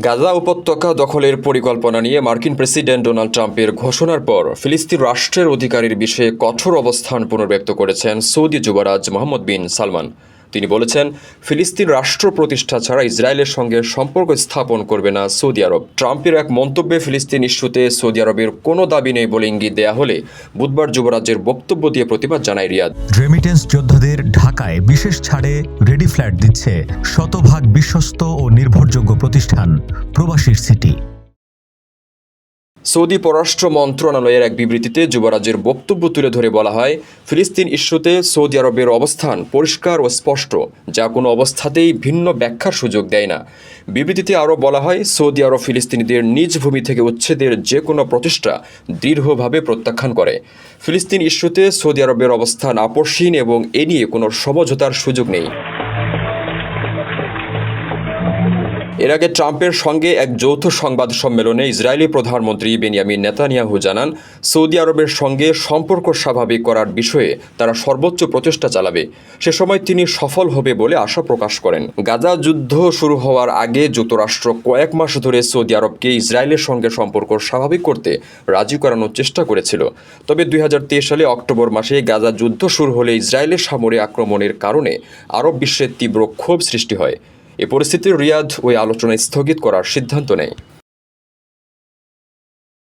গাজা উপত্যকা দখলের পরিকল্পনা নিয়ে মার্কিন প্রেসিডেন্ট ডোনাল্ড ট্রাম্পের ঘোষণার পর ফিলিস্তিন রাষ্ট্রের অধিকারীর বিষয়ে কঠোর অবস্থান পুনর্ব্যক্ত করেছেন সৌদি যুবরাজ মোহাম্মদ বিন সালমান। তিনি বলেছেন, ফিলিস্তিন রাষ্ট্র প্রতিষ্ঠা ছাড়া ইসরায়েলের সঙ্গে সম্পর্ক স্থাপন করবে না সৌদি আরব। ট্রাম্পের এক মন্তব্যে ফিলিস্তিন ইস্যুতে সৌদি আরবের কোনো দাবি নেই বলে ইঙ্গিত দেয়া হলে বুধবার যুবরাজের বক্তব্য দিয়ে প্রতিবাদ জানায় রিয়াদ। রেমিটেন্স যোদ্ধাদের ঢাকায় বিশেষ ছাড়ে রেডি ফ্ল্যাট দিচ্ছে শতভাগ বিশ্বস্ত ও নির্ভরযোগ্য প্রতিষ্ঠান প্রবাসীর সিটি। সৌদি পররাষ্ট্র মন্ত্রণালয়ের এক বিবৃতিতে যুবরাজের বক্তব্য তুলে ধরে বলা হয়, ফিলিস্তিন ইস্যুতে সৌদি আরবের অবস্থান পরিষ্কার ও স্পষ্ট, যা কোনো অবস্থাতেই ভিন্ন ব্যাখ্যার সুযোগ দেয় না। বিবৃতিতে আরও বলা হয়, সৌদি আরব ফিলিস্তিনিদের নিজ ভূমি থেকে উচ্ছেদের যে কোনো প্রচেষ্টা দৃঢ়ভাবে প্রত্যাখ্যান করে। ফিলিস্তিন ইস্যুতে সৌদি আরবের অবস্থান আপসহীন এবং এ নিয়ে কোনো সমঝোতার সুযোগ নেই। এর আগে ট্রাম্পের সঙ্গে এক যৌথ সংবাদ সম্মেলনে ইসরায়েলি প্রধানমন্ত্রী বেনিয়ামিন নেতানিয়াহু জানান, সৌদি আরবের সঙ্গে সম্পর্ক স্বাভাবিক করার বিষয়ে তারা সর্বোচ্চ প্রচেষ্টা চালাবে। সে সময় তিনি সফল হবে বলে আশা প্রকাশ করেন। গাজা যুদ্ধ শুরু হওয়ার আগে যুক্তরাষ্ট্র কয়েক মাস ধরে সৌদি আরবকে ইসরায়েলের সঙ্গে সম্পর্ক স্বাভাবিক করতে রাজি করানোর চেষ্টা করেছিল। তবে দুই হাজার তেইশ সালে অক্টোবর মাসে গাজা যুদ্ধ শুরু হলে ইসরায়েলের সামরিক আক্রমণের কারণে আরব বিশ্বের তীব্র ক্ষোভ সৃষ্টি হয়। এ পরিস্থিতির রিয়াদ ওই আলোচনা স্থগিত করার সিদ্ধান্ত নেয়।